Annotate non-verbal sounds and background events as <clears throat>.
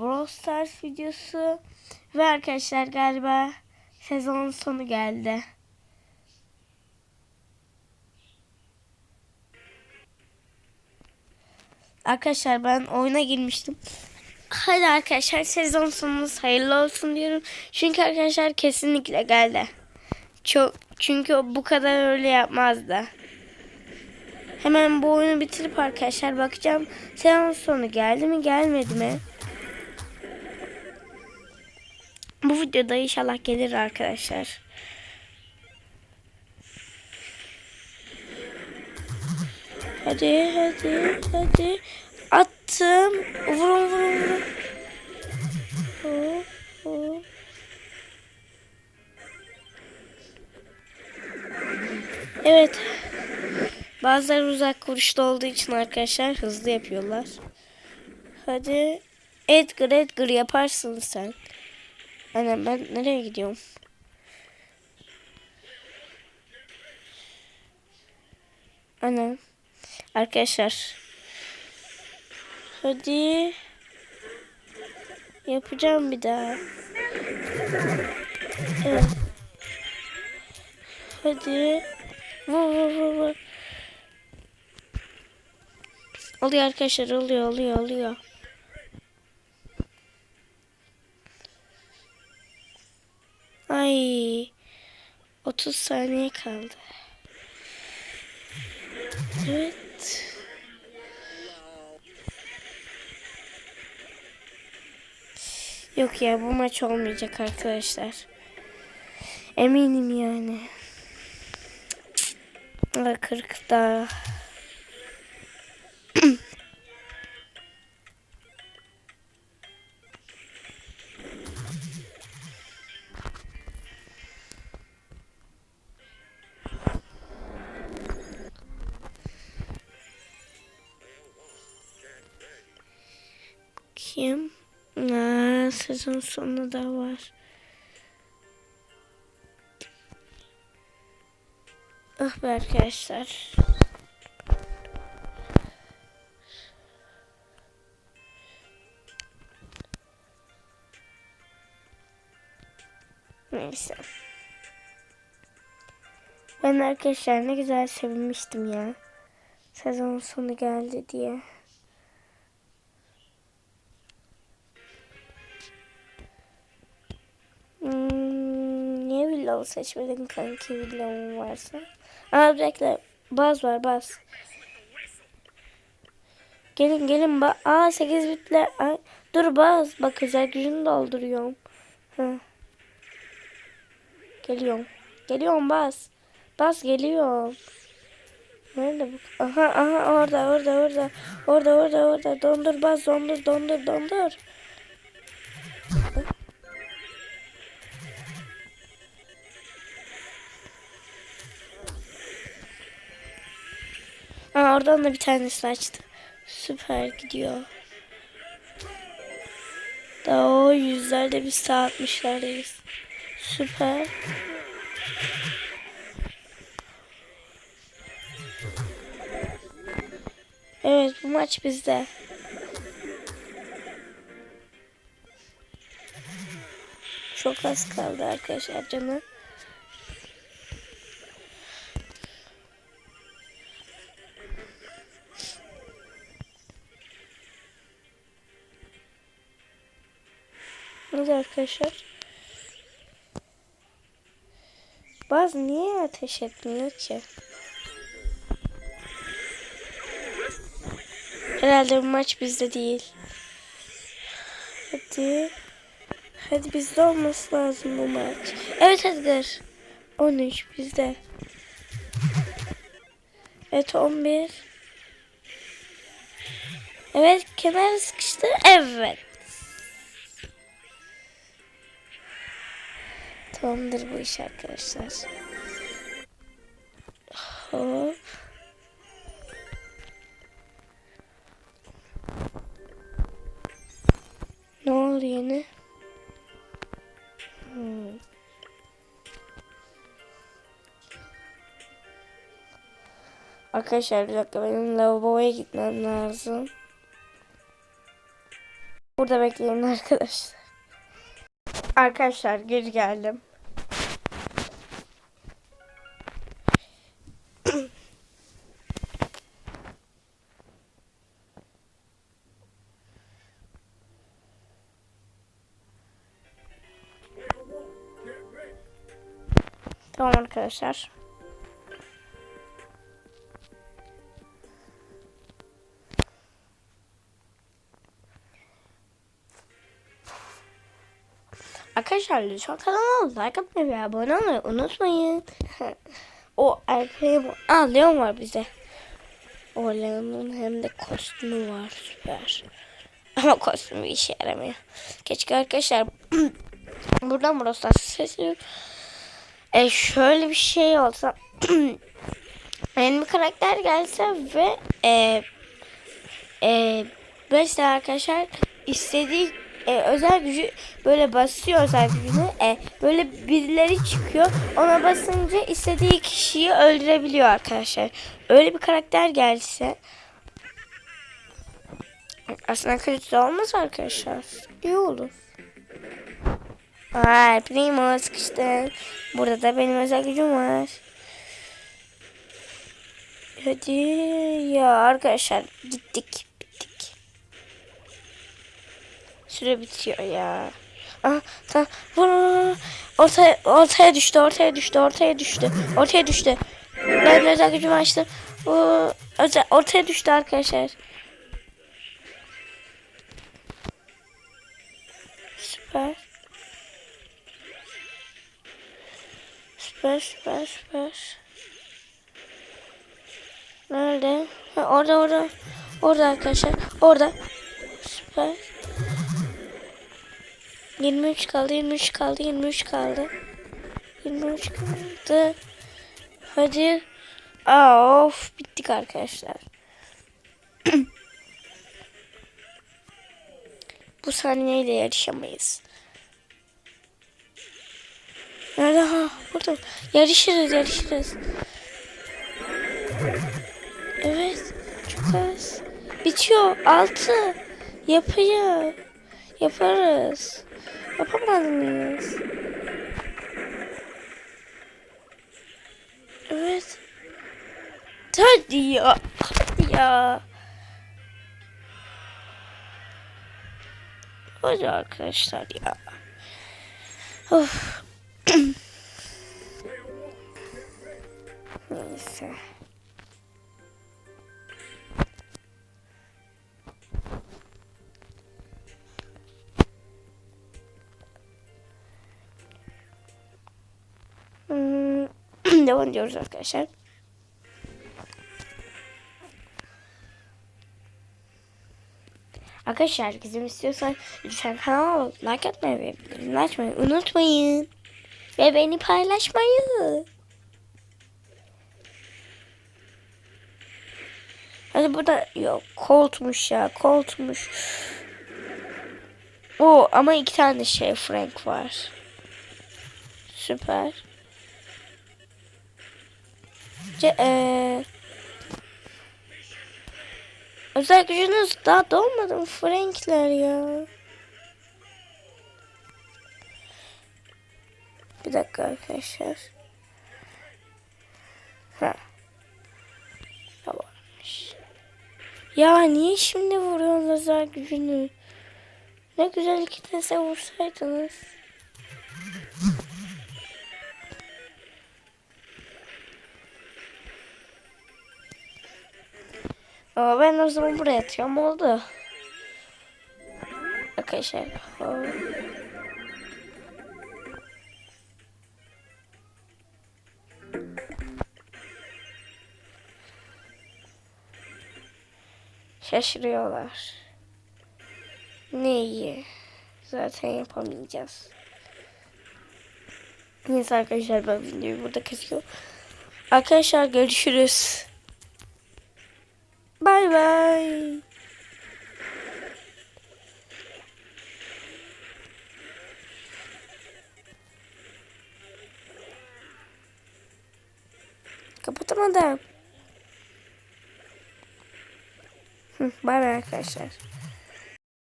Brawl Stars videosu. Ve arkadaşlar galiba sezonun sonu geldi. Arkadaşlar ben oyuna girmiştim. Hadi arkadaşlar sezon sonunuz hayırlı olsun diyorum. Çünkü arkadaşlar kesinlikle geldi. Çok çünkü o bu kadar öyle yapmazdı. Hemen bu oyunu bitirip arkadaşlar bakacağım. Sezon sonu geldi mi gelmedi mi? Bu videoda inşallah gelir arkadaşlar. Hadi hadi hadi. Attım. Vurun vurun vurun. Evet. Bazıları uzak vuruşta olduğu için arkadaşlar hızlı yapıyorlar. Hadi. Edgar Edgar yaparsın sen. Annem ben nereye gidiyorum? Annem. Arkadaşlar. Hadi. Yapacağım bir daha. Evet. Hadi. Vur vur vur vur. Oluyor arkadaşlar oluyor oluyor oluyor. Ay. 30 saniye kaldı. Evet. Yok ya bu maç olmayacak arkadaşlar. Eminim yani. Aa, 40 daha. Kim? Aa, sezon sonu da var. Ah be arkadaşlar. Neyse. Ben arkadaşlar ne güzel sevinmiştim ya. Sezon sonu geldi diye. Villamı seçmedin kanki villamın varsa? Aa bekle. Baz var baz. Gelin gelin. Ba Aa 8 bitle. Ay, dur baz. Bak özel gücünü dolduruyorum. Hı. Geliyorum. Geliyorum baz. Baz geliyorum. Nerede bu? Aha aha orada orada orada. Orada orada orada. Dondur baz dondur dondur dondur. Aa, oradan da bir tanesi açtı. Süper gidiyor. Daha o yüzlerde biz sağ. Süper. Evet bu maç bizde. Çok az kaldı arkadaşlar canı. Arkadaşlar. Baz niye ateş etmiyor ki? Herhalde bu maç bizde değil. Hadi. Hadi bizde olması lazım bu maç. Evet Edgar. 13 bizde. Evet 11. Evet kenar sıkıştı. Evet. Tamamdır bu iş arkadaşlar. Hop. Ne oldu yine? Hmm. Arkadaşlar bir dakika benim lavaboya gitmem lazım. Burada bekleyin arkadaşlar. Arkadaşlar geri geldim. Tamam arkadaşlar. Arkadaşlar lütfen kanalıma like atmayı ve abone olmayı unutmayın. <laughs> o erkeğe Aa Leon var bize. O Leon'un hem de kostümü var süper. <laughs> Ama kostümü işe yaramıyor. Keşke arkadaşlar <clears throat> buradan burası sesi e şöyle bir şey olsa <clears throat> yeni bir karakter gelse ve e, e, mesela arkadaşlar istediği e, özel gücü böyle basıyor özel gücünü. E, böyle birileri çıkıyor ona basınca istediği kişiyi öldürebiliyor arkadaşlar. Öyle bir karakter gelse aslında kötü olmaz arkadaşlar. İyi olur Ay primo sıkıştı. Burada da benim özel gücüm var. Hadi ya arkadaşlar gittik bittik. Süre bitiyor ya. Aha tamam. Ortaya, ortaya düştü ortaya düştü ortaya düştü. Ortaya düştü. Ben özel gücümü açtım. Özel, ortaya düştü arkadaşlar. Süper süper süper. Nerede? Ha, orada orada. Orada arkadaşlar. Orada. Süper. 23 kaldı 23 kaldı 23 kaldı. 23 kaldı. Hadi. Aa, of bittik arkadaşlar. <clears throat> Bu saniyeyle yarışamayız. Nerede? Ha burada. Yarışırız yarışırız. Evet. Çok az. Bitiyor. Altı. Yapıyor. Yaparız. Yapamaz mıyız? Evet. Hadi ya. Hadi ya. Hadi arkadaşlar ya. Of. Devam ediyoruz arkadaşlar. Arkadaşlar bizim istiyorsan lütfen kanala like atmayı ve açmayı unutmayın. Ve beni paylaşmayı. Hadi burada yok koltmuş ya koltmuş. O ama iki tane şey Frank var. Süper. Ce ee, özel gücünüz daha dolmadı mı Frankler ya? Bir dakika arkadaşlar. Ha. Ya varmış. Ya niye şimdi vuruyorsun özel gücünü? Ne güzel iki tane vursaydınız. Aa, ben o zaman buraya atıyorum oldu. Arkadaşlar. Şaşırıyorlar. Neyi? Zaten yapamayacağız. Neyse arkadaşlar ben videoyu burada kesiyorum. Arkadaşlar görüşürüz. Bay bay. Kapatamadım. Bay bay arkadaşlar.